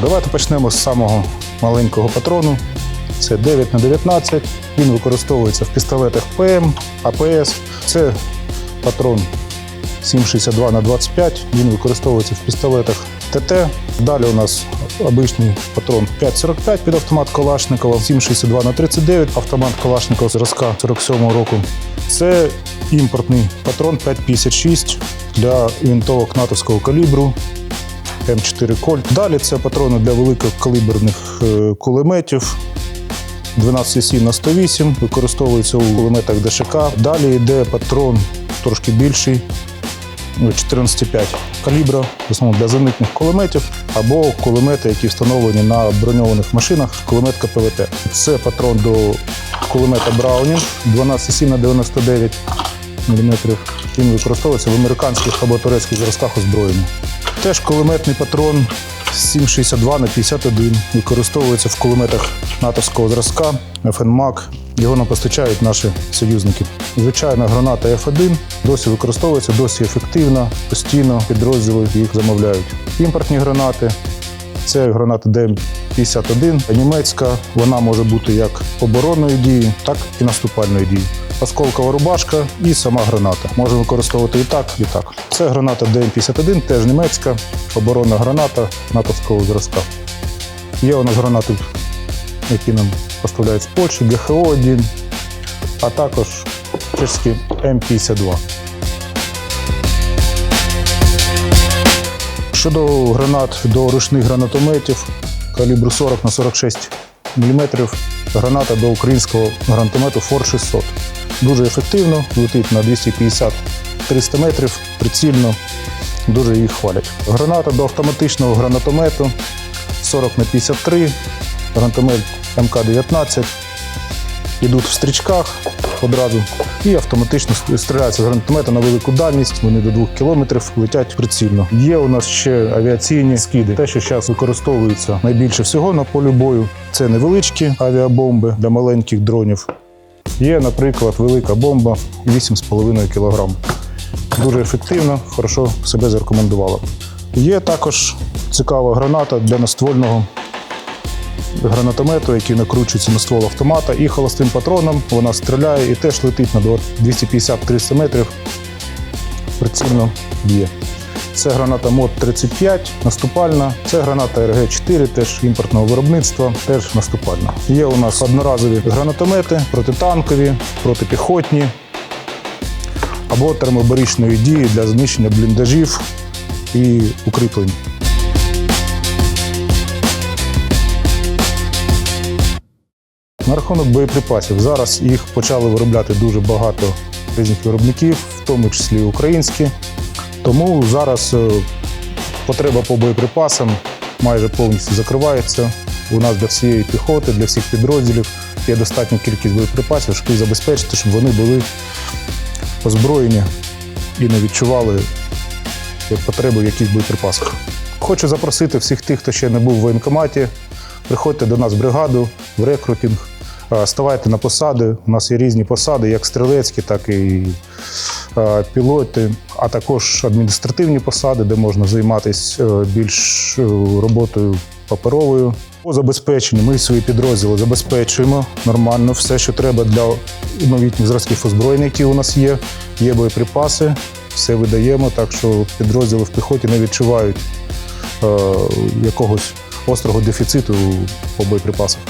Давайте почнемо з самого маленького патрону. Це 9 на 19. Він використовується в пістолетах ПМ, АПС. Це патрон 7,62 на 25. Він використовується в пістолетах ТТ. Далі у нас обичний патрон 5,45 під автомат Калашникова, 7,62 на 39, автомат Калашникова зразка 47-го року. Це імпортний патрон 5,56 для винтовок натовського калібру. М4 Кольт. Далі це патрони для великокаліберних е, кулеметів. 12,7 на 108, використовується у кулеметах ДШК. Далі йде патрон трошки більший, ну, 14,5 калібра, в основному для зенитних кулеметів, або кулемети, які встановлені на броньованих машинах, кулемет КПВТ. Це патрон до кулемета Браунінг 12,7 на 99 мм. Він використовується в американських або турецьких зразках озброєння. Теж кулеметний патрон 7,62 на 51 використовується в кулеметах натовського зразка ФНМАК. Його нам постачають наші союзники. Звичайна граната F1 досі використовується, досі ефективна, постійно підрозділи їх замовляють. Імпортні гранати це граната ДМ-51, німецька. Вона може бути як оборонної дії, так і наступальної дії. Осколкова рубашка і сама граната. Може використовувати і так, і так. Це граната ДМ-51, теж німецька, оборонна граната натовського зразка. Є у нас гранати, які нам поставляють з Польщі, ГХО-1, а також чешські М52. Щодо гранат до ручних гранатометів калібру 40 на 46 мм, граната до українського гранатомету Форд 600. Дуже ефективно, летить на 250-300 метрів, прицільно, дуже їх хвалять. Граната до автоматичного гранатомету 40 на 53, гранатомет МК-19. Йдуть в стрічках одразу і автоматично стріляються з гранатомета на велику дальність. Вони до 2 кілометрів летять прицільно. Є у нас ще авіаційні скиди. Те, що зараз використовується найбільше всього на полі бою, це невеличкі авіабомби для маленьких дронів. Є, наприклад, велика бомба 8,5 кг. Дуже ефективно, хорошо себе зарекомендувала. Є також цікава граната для наствольного гранатомету, який накручується на ствол автомата, і холостим патроном вона стріляє і теж летить на 250-300 метрів. Прицільно б'є. Це граната МОД 35 наступальна. Це граната РГ-4, теж імпортного виробництва, теж наступальна. Є у нас одноразові гранатомети, протитанкові, протипіхотні або термобаричної дії для знищення бліндажів і укріплень. На рахунок боєприпасів. Зараз їх почали виробляти дуже багато різних виробників, в тому числі українські. Тому зараз е, потреба по боєприпасам майже повністю закривається. У нас для всієї піхоти, для всіх підрозділів є достатня кількість боєприпасів, щоб забезпечити, щоб вони були озброєні і не відчували потреби в якихось боєприпасах. Хочу запросити всіх тих, хто ще не був в воєнкоматі. Приходьте до нас в бригаду, в рекрутинг, е, ставайте на посади. У нас є різні посади, як стрілецькі, так і е, пілоти, а також адміністративні посади, де можна займатися е, більш е, роботою паперовою. По забезпеченню ми свої підрозділи забезпечуємо нормально все, що треба для новітніх зразків озброєння, які у нас є. Є боєприпаси, все видаємо, так що підрозділи в піхоті не відчувають е, якогось острого дефіциту по боєприпасах.